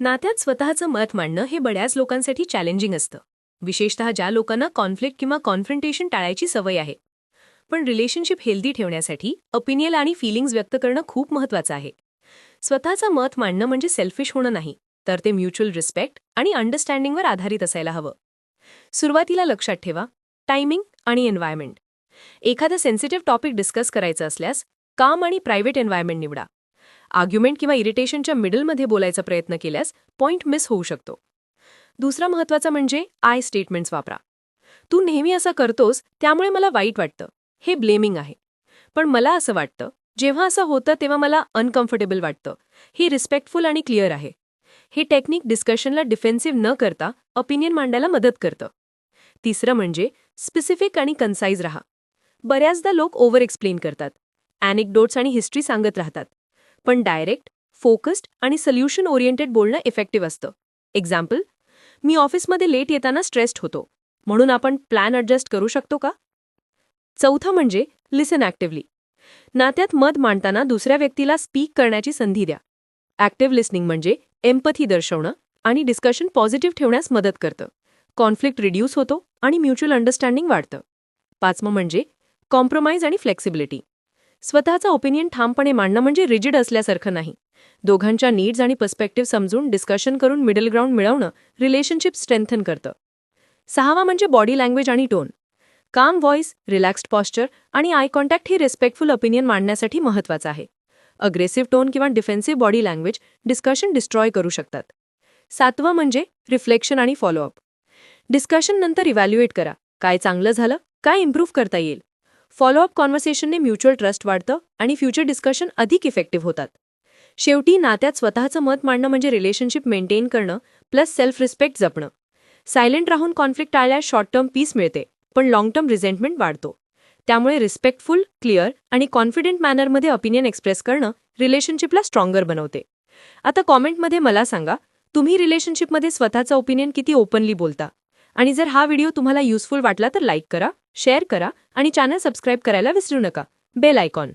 नात्यात स्वतःचं मत मांडणं हे बऱ्याच लोकांसाठी चॅलेंजिंग असतं. विशेषतः ज्या लोकांना कॉन्फ्लिक्ट किंवा कॉन्फ्रंटेशन टाळायची सवय आहे. पण रिलेशनशिप हेल्दी ठेवण्यासाठी ओपिनियन आणि फिलिंग्ज व्यक्त करणं खूप महत्वाचं आहे. स्वतःचं मत मांडणं म्हणजे सेल्फिश होणं नाही तर ते म्युच्युअल रिस्पेक्ट आणि अंडरस्टँडिंगवर आधारित असायला हवं. सुरुवातीला लक्षात ठेवा टायमिंग आणि एन्व्हायरमेंट एखादं सेन्सिटिव्ह टॉपिक डिस्कस करायचं असल्यास काम आणि प्रायव्हेट एन्व्हायरमेंट निवडा. आर्ग्युमेंट किंवा इरिटेशनच्या मिडलमध्ये बोलायचा प्रयत्न केल्यास पॉइंट मिस होऊ शकतो. दुसरा महत्त्वाचा म्हणजे आय स्टेटमेंट्स वापरा. तू नेहमी असं करतोस त्यामुळे मला वाईट वाटतं. हे ब्लेमिंग आहे. पण मला असं वाटतं जेव्हा असं होतं तेव्हा मला अनकम्फर्टेबल वाटतं. हे रिस्पेक्टफुल आणि क्लिअर आहे. हे टेक्निक डिस्कशनला डिफेन्सिव्ह न करता ओपिनियन मांडायला मदत करतं. तिसरं म्हणजे स्पेसिफिक आणि कन्साईज राहा. बऱ्याचदा लोक ओव्हर एक्सप्लेन करतात. अॅनिकडोट्स आणि हिस्ट्री सांगत राहतात. पण डायरेक्ट फोकस्ड आणि सोल्युशन ओरिएंटेड बोलणं इफेक्टिव्ह असतं. एक्झाम्पल मी ऑफिसमध्ये लेट येताना स्ट्रेस्ड होतो. म्हणून आपण प्लॅन ॲडजस्ट करू शकतो का? चौथं म्हणजे लिसन ॲक्टिव्हली. नात्यात मत मांडताना दुसऱ्या व्यक्तीला स्पीक करण्याची संधी द्या. ॲक्टिव्ह लिस्निंग म्हणजे एम्पथी दर्शवणं आणि डिस्कशन पॉझिटिव्ह ठेवण्यास मदत करतं. कॉन्फ्लिक्ट रिड्यूस होतो आणि म्युच्युअल अंडरस्टँडिंग वाढतं. पाचवं म्हणजे कॉम्प्रोमाइज आणि फ्लेक्सिबिलिटी. स्वतःचा ओपिनियन ठामपणे मांडणं म्हणजे रिजिड असल्यासारखं नाही. दोघांच्या नीड्स आणि पर्स्पेक्टिव्ह समजून डिस्कशन करून मिडल ग्राउंड मिळवणं रिलेशनशिप स्ट्रेंथन करतं. सहावा म्हणजे बॉडी लँग्वेज आणि टोन काम व्हॉइस रिलॅक्स्ड पॉस्चर आणि आय कॉन्टॅक्ट ही रिस्पेक्टफुल ओपिनियन मांडण्यासाठी महत्वाचं आहे. अग्रेसिव्ह टोन किंवा defensive body language discussion destroy करू शकतात. सातवं म्हणजे रिफ्लेक्शन आणि फॉलोअप डिस्कशन नंतर इव्हॅल्युएट करा. काय चांगलं झालं? काय इम्प्रूव्ह करता येईल? फॉलोअप कॉन्व्हर्सेशनने म्युच्युअल ट्रस्ट वाढतं आणि फ्युचर डिस्कशन अधिक इफेक्टिव्ह होतात. शेवटी नात्यात स्वतःचं मत मांडणं म्हणजे रिलेशनशिप मेंटेन करणं प्लस सेल्फ रिस्पेक्ट जपणं. सायलेंट राहून कॉन्फ्लिक्ट टाळल्यास शॉर्ट टर्म पीस मिळते पण लाँग टर्म रिझेंटमेंट वाढतो. त्यामुळे रिस्पेक्टफुल क्लिअर आणि कॉन्फिडेंट मॅनरमध्ये ओपिनियन एक्सप्रेस करणं रिलेशनशिपला स्ट्रॉंगर बनवते. आता कॉमेंटमध्ये मला सांगा तुम्ही रिलेशनशिपमध्ये स्वतःचं ओपिनियन किती ओपनली बोलता? आणि जर हा व्हिडिओ तुम्हाला युजफुल वाटला तर लाईक करा शेअर करा आणि चॅनल सबस्क्राईब करायला विसरू नका. Bell icon